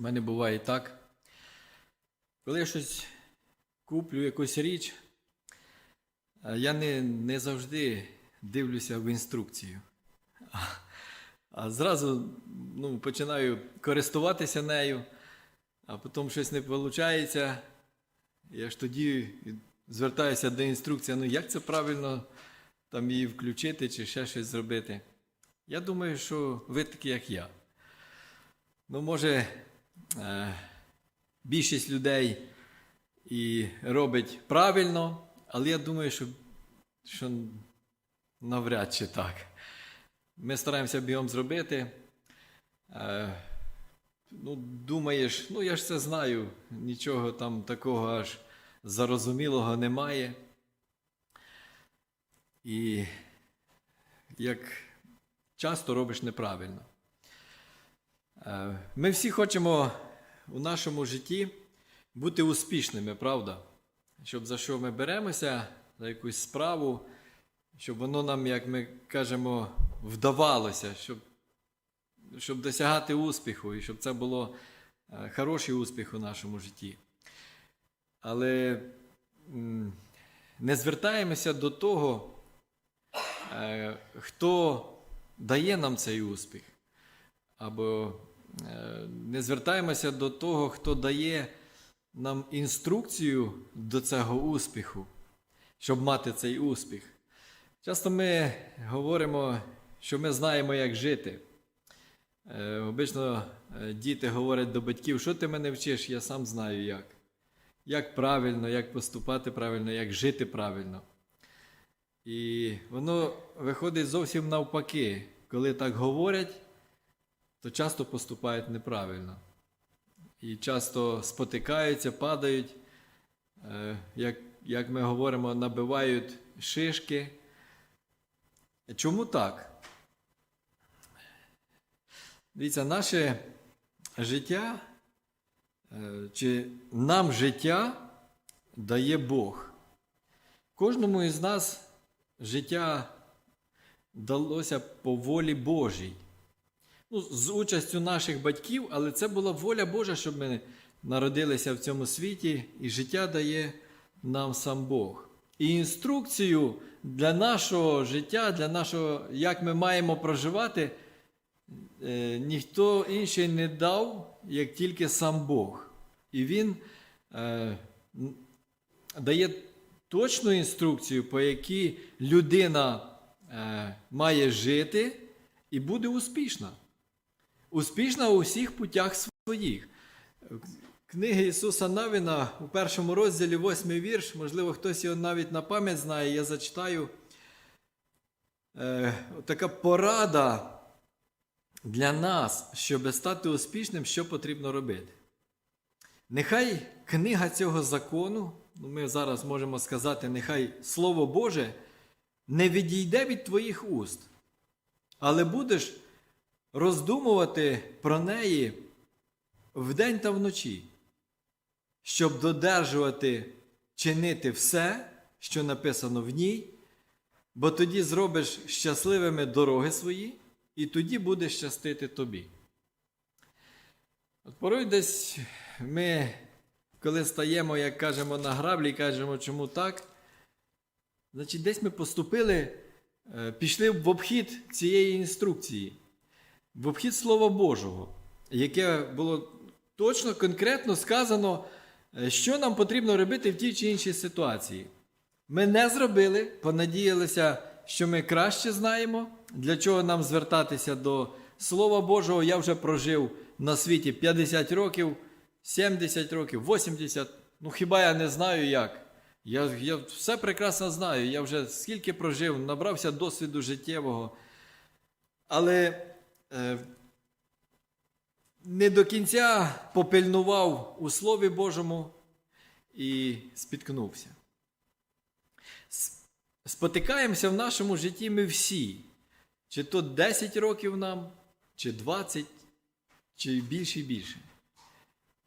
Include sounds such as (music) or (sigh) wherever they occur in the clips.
У мене буває так. Коли я щось куплю, якусь річ, я не, не завжди дивлюся в інструкцію. А, а зразу ну, починаю користуватися нею, а потім щось не виходить. Я ж тоді звертаюся до інструкції, ну як це правильно там її включити чи ще щось зробити. Я думаю, що ви такі, як я. Ну, може, е, більшість людей і робить правильно, але я думаю, що, що навряд чи так. Ми стараємося бігом зробити. Е, ну, думаєш, ну я ж це знаю, нічого там такого аж зарозумілого немає. І як часто робиш неправильно. Е, Ми всі хочемо у нашому житті бути успішними, правда? Щоб за що ми беремося, за якусь справу, щоб воно нам, як ми кажемо, вдавалося, щоб, щоб досягати успіху і щоб це було е, хороший успіх у нашому житті. Але не звертаємося до того, е, хто дає нам цей успіх. Або не звертаємося до того, хто дає нам інструкцію до цього успіху, щоб мати цей успіх. Часто ми говоримо, що ми знаємо, як жити. Е, Обично е, діти говорять до батьків, що ти мене вчиш, я сам знаю як. Як правильно, як поступати правильно, як жити правильно. І воно виходить зовсім навпаки. Коли так говорять, то часто поступають неправильно. І часто спотикаються, падають, е, як, як ми говоримо, набивають шишки. Чому так? Дивіться, наше життя, е, чи нам життя дає Бог. Кожному із нас життя далося по волі Божій. Ну, з участю наших батьків, але це була воля Божа, щоб ми народилися в цьому світі, і життя дає нам сам Бог. І інструкцію для нашого життя, для нашого, як ми маємо проживати, е, ніхто інший не дав, як тільки сам Бог. І Він е, дає точну інструкцію, по якій людина е, має жити і буде успішна. Успішна у всіх путях своїх. Книги Ісуса Навіна у першому розділі, восьмий вірш, можливо, хтось його навіть на пам'ять знає, я зачитаю. Е, така порада для нас, щоб стати успішним, що потрібно робити. Нехай книга цього закону, ну ми зараз можемо сказати, нехай Слово Боже не відійде від твоїх уст, але будеш роздумувати про неї вдень та вночі, щоб додержувати, чинити все, що написано в ній, бо тоді зробиш щасливими дороги свої, і тоді буде щастити тобі. От порой десь ми, коли стаємо, як кажемо, на граблі, кажемо, чому так, значить, десь ми поступили, е, пішли в обхід цієї інструкції, в обхід Слова Божого, яке було точно, конкретно сказано, е, що нам потрібно робити в тій чи іншій ситуації. Ми не зробили, понадіялися, що ми краще знаємо, для чого нам звертатися до Слова Божого. Я вже прожив на світі 50 років, 70 років, 80. Ну хіба я не знаю як? Я, я все прекрасно знаю. Я вже скільки прожив, набрався досвіду життєвого. Але не до кінця попильнував у Слові Божому і спіткнувся. Спотикаємося в нашому житті ми всі. Чи то 10 років нам, чи 20, чи більше і більше.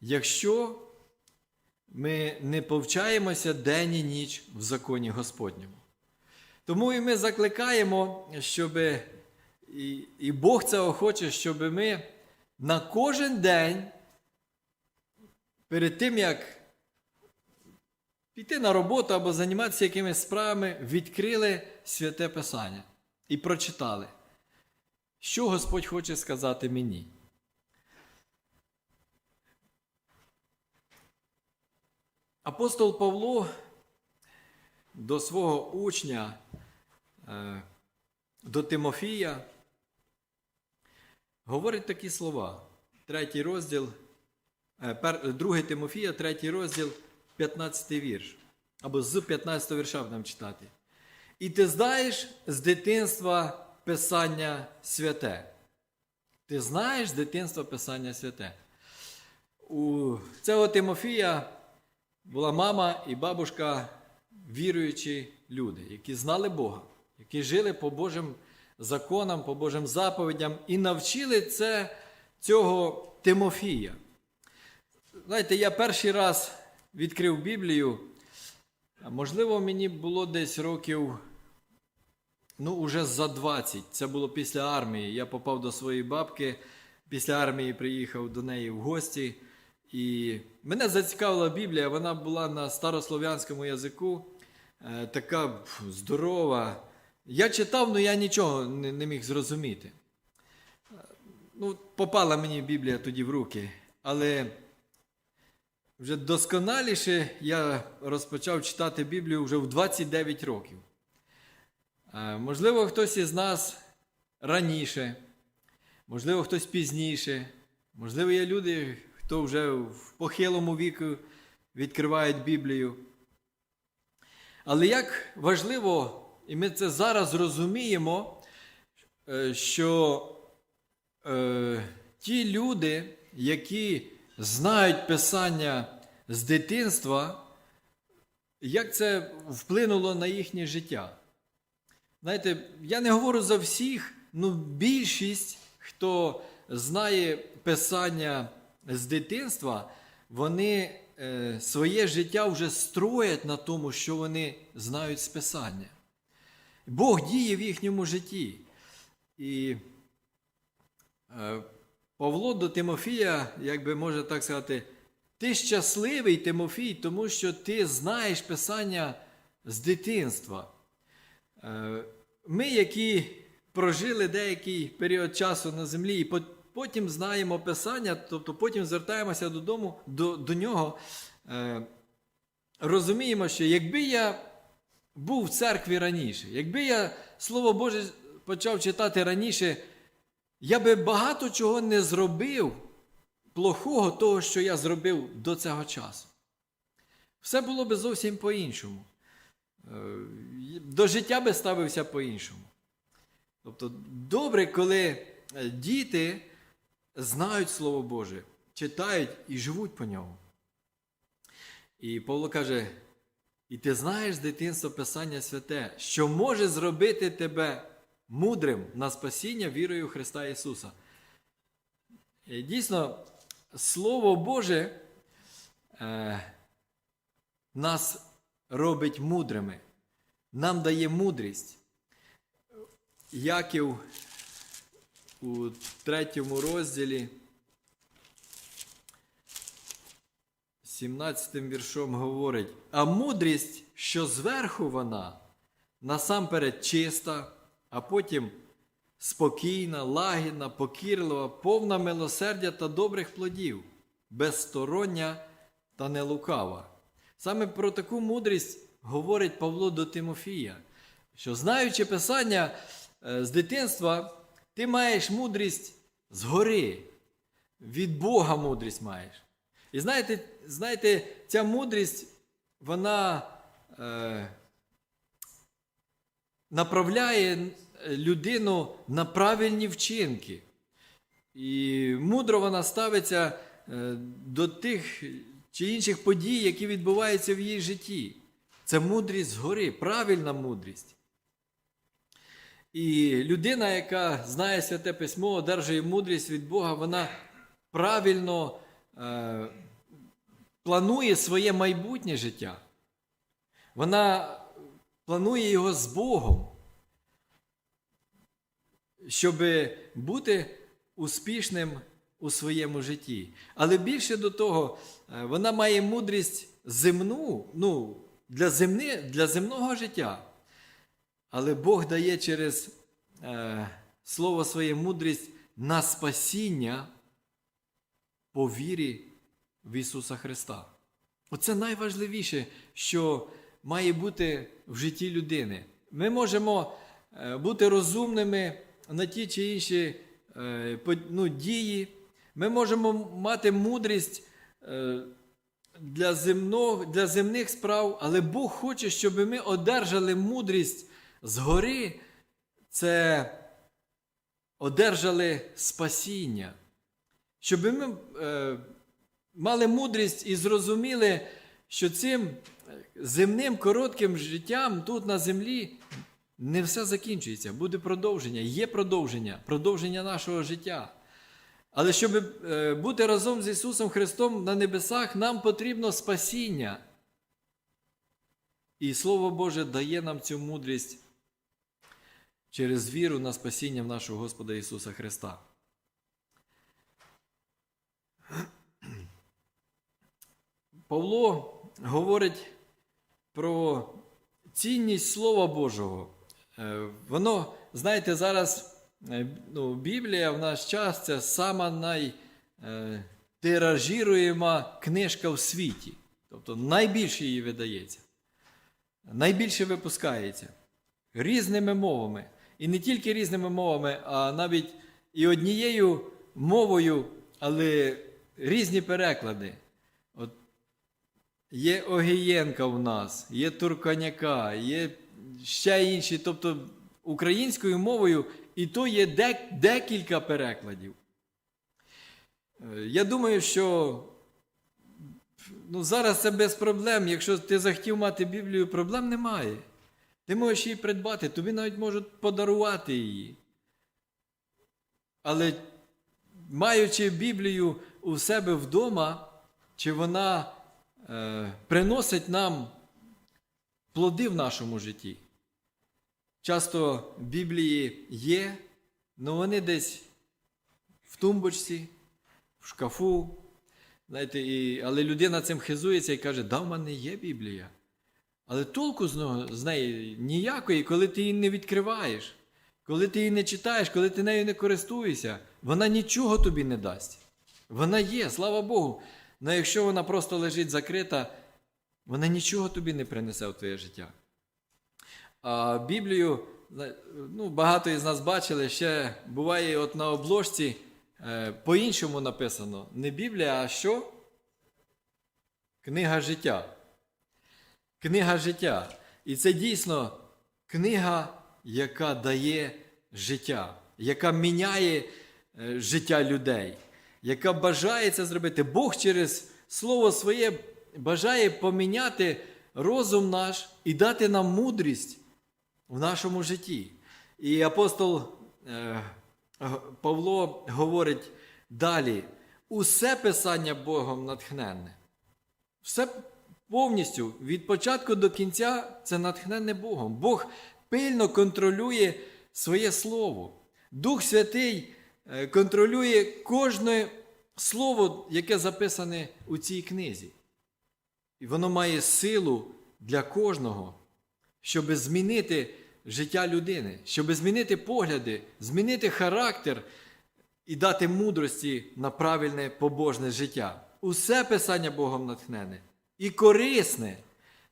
Якщо ми не повчаємося день і ніч в законі Господньому. Тому і ми закликаємо, щоб і, і Бог цього хоче, щоб ми на кожен день перед тим, як піти на роботу або займатися якимись справами, відкрили святе Писання і прочитали, що Господь хоче сказати мені. Апостол Павло до свого учня, е, до Тимофія, говорить такі слова. Третій розділ, е, другий Тимофія, третій розділ, 15 вірш. Або з 15 вірша будемо читати. І ти знаєш з дитинства Писання святе. Ти знаєш з дитинства Писання святе. У цього Тимофія була мама і бабушка віруючі люди, які знали Бога, які жили по Божим законам, по Божим заповідям і навчили це цього Тимофія. Знаєте, я перший раз відкрив Біблію. Можливо, мені було десь років, ну, уже за 20. Це було після армії. Я попав до своєї бабки, після армії приїхав до неї в гості. І мене зацікавила Біблія, вона була на старослов'янському язику, е, така здорова. Я читав, але я нічого не, не міг зрозуміти. Ну, попала мені Біблія тоді в руки, але вже досконаліше я розпочав читати Біблію вже в 29 років. Можливо, хтось із нас раніше, можливо, хтось пізніше, можливо, є люди, хто вже в похилому віку відкривають Біблію. Але як важливо, і ми це зараз розуміємо, е, що е, ті люди, які знають Писання з дитинства, як це вплинуло на їхнє життя. Знаєте, я не говорю за всіх, але більшість, хто знає Писання з дитинства, вони е, своє життя вже строять на тому, що вони знають з Писання. Бог діє в їхньому житті. І е, Павло до Тимофія, як би може так сказати, ти щасливий, Тимофій, тому що ти знаєш Писання з дитинства. Е, Ми, які прожили деякий період часу на землі, і потім знаємо Писання, тобто потім звертаємося додому, до, до нього, е, розуміємо, що якби я був в церкві раніше, якби я Слово Боже почав читати раніше, я би багато чого не зробив плохого того, що я зробив до цього часу. Все було би зовсім по-іншому. Е, До життя би ставився по-іншому. Тобто, добре, коли е, діти знають Слово Боже, читають і живуть по ньому. І Павло каже: і ти знаєш з дитинства Писання Святе, що може зробити тебе мудрим на спасіння вірою в Христа Ісуса. І дійсно, Слово Боже е, нас робить мудрими, нам дає мудрість. Яків у третьому розділі, 17 віршом говорить, а мудрість, що зверху вона, насамперед чиста, а потім спокійна, лагідна, покірлива, повна милосердя та добрих плодів, безстороння та нелукава. Саме про таку мудрість говорить Павло до Тимофія, що знаючи Писання е, з дитинства, ти маєш мудрість згори, від Бога мудрість маєш. І знаєте, знаєте ця мудрість, вона е, направляє людину на правильні вчинки. І мудро вона ставиться е, до тих чи інших подій, які відбуваються в її житті. Це мудрість згори, правильна мудрість. І людина, яка знає святе письмо, одержує мудрість від Бога, вона правильно е, планує своє майбутнє життя. Вона планує його з Богом, щоб бути успішним у своєму житті. Але більше до того, е, вона має мудрість земну, ну, для, земни, для земного життя. Але Бог дає через е, слово своє мудрість на спасіння по вірі в Ісуса Христа. Оце найважливіше, що має бути в житті людини. Ми можемо е, бути розумними на ті чи інші е, ну, дії. Ми можемо мати мудрість е, для, земного, для земних справ, але Бог хоче, щоб ми одержали мудрість згори. Це одержали спасіння. Щоб ми е, мали мудрість і зрозуміли, що цим земним коротким життям тут на землі не все закінчується, буде продовження, є продовження, продовження нашого життя. Але щоб е, бути разом з Ісусом Христом на небесах, нам потрібно спасіння. І Слово Боже дає нам цю мудрість через віру на спасіння в нашого Господа Ісуса Христа. Павло говорить про цінність Слова Божого. Е, Воно, знаєте, зараз е, ну, Біблія в наш час це сама найтиражіруєма книжка в світі. Тобто найбільше її видається, найбільше випускається різними мовами. І не тільки різними мовами, а навіть і однією мовою, але різні переклади. Є Огієнка в нас, є Турканяка, є ще інші, тобто українською мовою, і то є дек- декілька перекладів. Е, Я думаю, що ну, зараз це без проблем. Якщо ти захотів мати Біблію, проблем немає. Ти можеш її придбати, тобі навіть можуть подарувати її. Але маючи Біблію у себе вдома, чи вона приносить нам плоди в нашому житті. Часто Біблії є, але вони десь в тумбочці, в шкафу. Знаєте, і, але людина цим хизується і каже, да, в мене є Біблія. Але толку з, з неї ніякої, коли ти її не відкриваєш, коли ти її не читаєш, коли ти нею не користуєшся, вона нічого тобі не дасть. Вона є, слава Богу. Але якщо вона просто лежить закрита, вона нічого тобі не принесе в твоє життя. А Біблію, ну, багато із нас бачили, ще буває от на обложці е, по-іншому написано. Не Біблія, а що? Книга життя. Книга життя. І це дійсно книга, яка дає життя, яка міняє е, життя людей, яка бажає це зробити. Бог через Слово своє бажає поміняти розум наш і дати нам мудрість в нашому житті. І апостол е, Павло говорить далі: усе писання Богом натхненне. Все повністю від початку до кінця це натхненне Богом. Бог пильно контролює своє слово. Дух Святий контролює кожне слово, яке записане у цій книзі. І воно має силу для кожного, щоб змінити життя людини, щоб змінити погляди, змінити характер і дати мудрості на правильне побожне життя. Усе писання Богом натхнене і корисне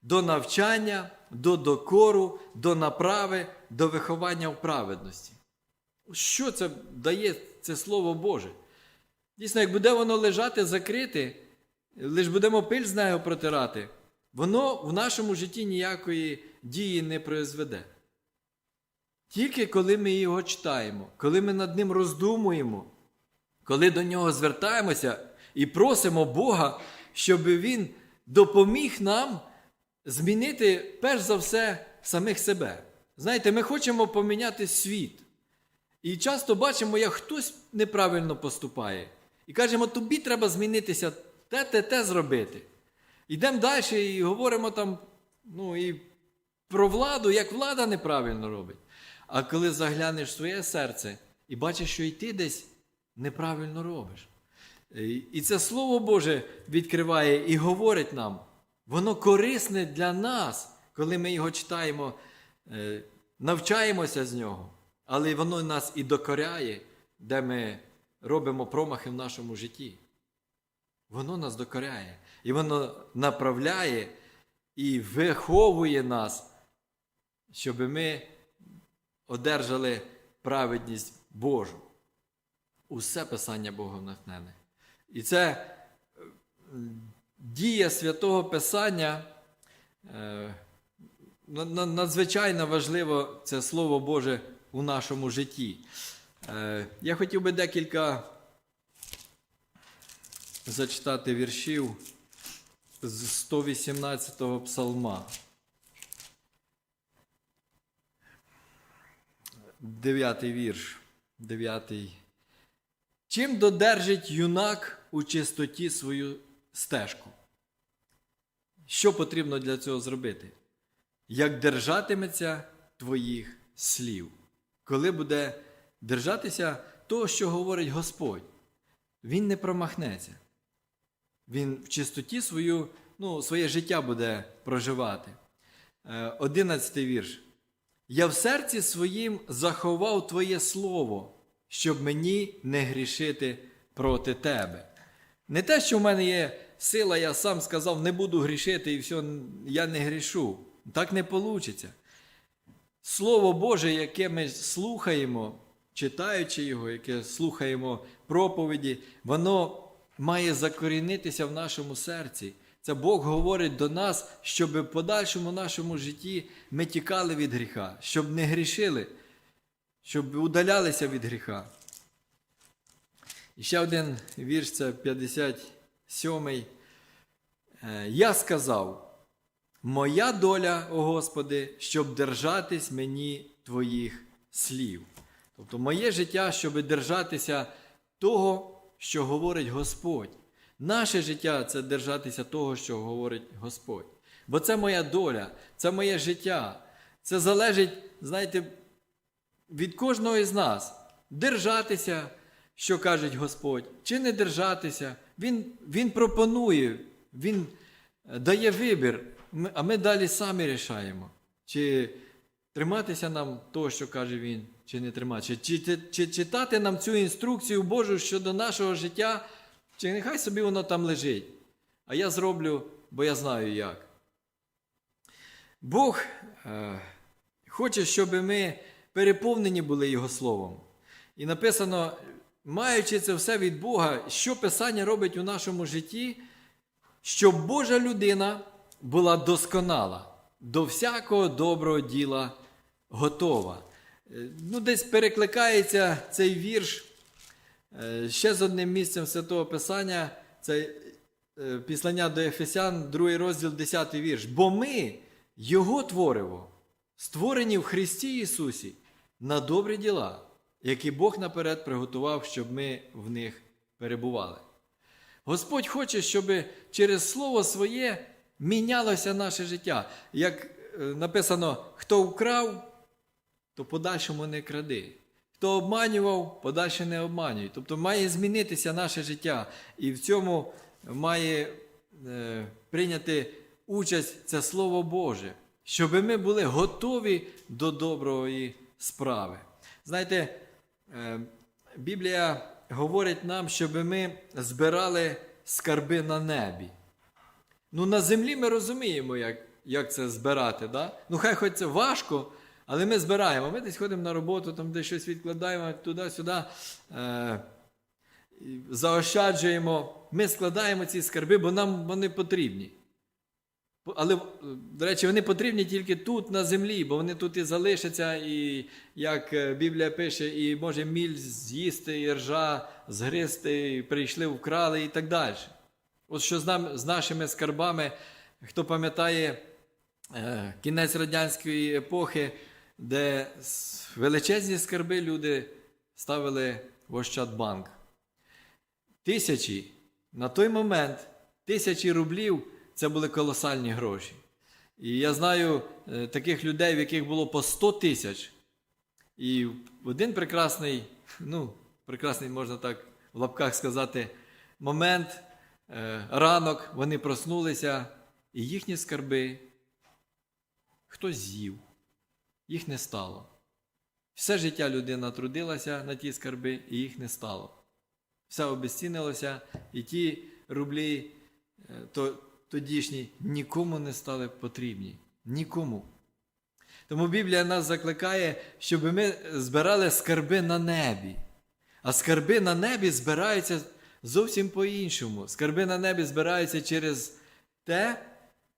до навчання, до докору, до направи, до виховання в праведності. Що це дає це Слово Боже? Дійсно, як буде воно лежати закрите, лиш будемо пиль з нею протирати, воно в нашому житті ніякої дії не произведе. Тільки коли ми його читаємо, коли ми над ним роздумуємо, коли до нього звертаємося і просимо Бога, щоб Він допоміг нам змінити перш за все самих себе. Знаєте, ми хочемо поміняти світ. І часто бачимо, як хтось неправильно поступає. І кажемо, тобі треба змінитися, те, те, те зробити. Йдемо далі і говоримо там, ну і про владу, як влада неправильно робить. А коли заглянеш в своє серце і бачиш, що і ти десь неправильно робиш, І це Слово Боже відкриває і говорить нам, воно корисне для нас, коли ми його читаємо, е, навчаємося з нього, але воно нас і докоряє, де ми робимо промахи в нашому житті. Воно нас докоряє. І воно направляє і виховує нас, щоб ми одержали праведність Божу. Усе Писання Богом натхнене. І це дія святого Писання. е, на- на- Надзвичайно важливо це Слово Боже у нашому житті. Е, Я хотів би декілька зачитати віршів з 118-го псалма. Дев'ятий вірш. Дев'ятий. Чим додержить юнак у чистоті свою стежку? Що потрібно для цього зробити? Як держатиметься твоїх слів, коли буде держатися того, що говорить Господь, він не промахнеться. Він в чистоті свою, ну, своє життя буде проживати. Е, Одинадцятий вірш. Я в серці своїм заховав Твоє Слово, щоб мені не грішити проти Тебе. Не те, що в мене є сила, я сам сказав, не буду грішити і все, я не грішу. Так не вийде. Слово Боже, яке ми слухаємо, читаючи його, яке слухаємо проповіді, воно має закорінитися в нашому серці. Це Бог говорить до нас, щоб в подальшому нашому житті ми тікали від гріха, щоб не грішили, щоб удалялися від гріха. І ще один вірш, це 57-й. Е, Я сказав, Моя доля, о Господи, щоб держатись мені Твоїх слів. Тобто, моє життя, щоб держатися того, що говорить Господь. Наше життя це держатися того, що говорить Господь. Бо це моя доля, це моє життя. Це залежить, знаєте, від кожного із нас. Держатися, що каже Господь, чи не держатися. Він, він пропонує, Він дає вибір, Ми- а ми далі самі рішаємо, чи триматися нам того, що каже Він, чи не триматися, чи, чи, чи читати нам цю інструкцію Божу щодо нашого життя, чи нехай собі воно там лежить. А я зроблю, бо я знаю як. Бог е, хоче, щоб ми переповнені були Його Словом. І написано, маючи це все від Бога, що Писання робить у нашому житті, щоб Божа людина була досконала, до всякого доброго діла готова. Е, Ну, десь перекликається цей вірш е, ще з одним місцем Святого Писання, це е, післання до Ефесян, 2 розділ, 10 вірш. Бо ми, Його твориво, створені в Христі Ісусі на добрі діла, які Бог наперед приготував, щоб ми в них перебували. Господь хоче, щоб через Слово Своє мінялося наше життя. Як е, написано, хто вкрав, то подальшому не кради. Хто обманював, подальше не обманюй. Тобто має змінитися наше життя. І в цьому має е, прийняти участь це Слово Боже, щоб ми були готові до доброї справи. Знаєте, е, Біблія говорить нам, щоб ми збирали скарби на небі. Ну, на землі ми розуміємо, як, як це збирати. Да? Ну, хай хоч це важко, але ми збираємо. Ми десь ходимо на роботу, там десь щось відкладаємо туди-сюди, е, заощаджуємо. Ми складаємо ці скарби, бо нам вони потрібні. Але, до речі, вони потрібні тільки тут, на землі, бо вони тут і залишаться, і як е, Біблія пише, і може міль з'їсти, і ржа згристи, і прийшли, вкрали і так далі. От що з, нам, з нашими скарбами, хто пам'ятає е, кінець радянської епохи, де величезні скарби люди ставили в Ощадбанк. Тисячі, на той момент тисячі рублів це були колосальні гроші. І я знаю е, таких людей, в яких було по 100 тисяч. І один прекрасний, ну, прекрасний, можна так в лапках сказати, момент, ранок, вони проснулися, і їхні скарби хтось з'їв, їх не стало. Все життя людина трудилася на ті скарби, і їх не стало. Все обезцінилося, і ті рублі е, то, тодішні нікому не стали потрібні. Нікому. Тому Біблія нас закликає, щоб ми збирали скарби на небі. А скарби на небі збираються зовсім по-іншому. Скарби на небі збираються через те,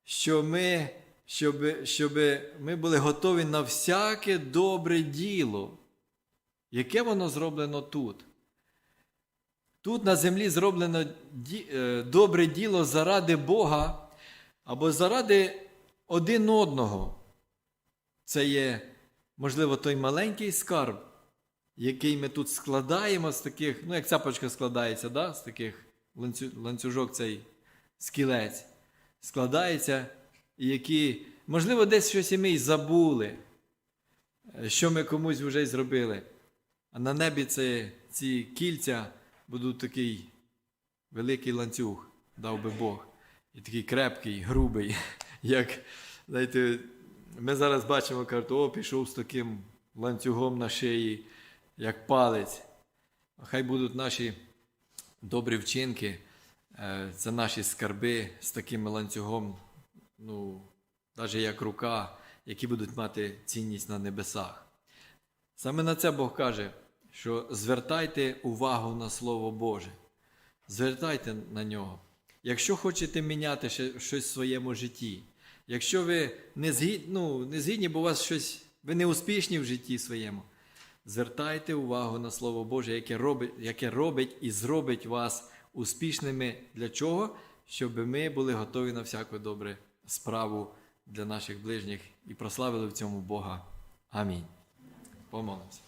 що ми, щоб, щоб ми були готові на всяке добре діло. Яке воно зроблено тут? Тут на землі зроблено ді- е, добре діло заради Бога або заради один одного. Це є, можливо, той маленький скарб, який ми тут складаємо з таких, ну, як цяпочка складається, да? з таких ланцю- ланцюжок цей скілець, складається, і які, можливо, десь щось і ми й забули, е, що ми комусь вже й зробили. А на небі це, ці кільця будуть такий великий ланцюг, дав би Бог. І такий крепкий, грубий, (laughs) як, знаєте, ми зараз бачимо, кажуть, о, пішов з таким ланцюгом на шиї, як палець. Хай будуть наші добрі вчинки, це наші скарби з таким ланцюгом, ну, навіть як рука, які будуть мати цінність на небесах. Саме на це Бог каже, що звертайте увагу на Слово Боже. Звертайте на нього. Якщо хочете міняти щось в своєму житті, якщо ви не згідні, ну, не згідні, бо у вас щось, ви не успішні в житті своєму, звертайте увагу на Слово Боже, яке робить, яке робить і зробить вас успішними. Для чого? Щоб ми були готові на всяку добру справу для наших ближніх і прославили в цьому Бога. Амінь. Помолимося.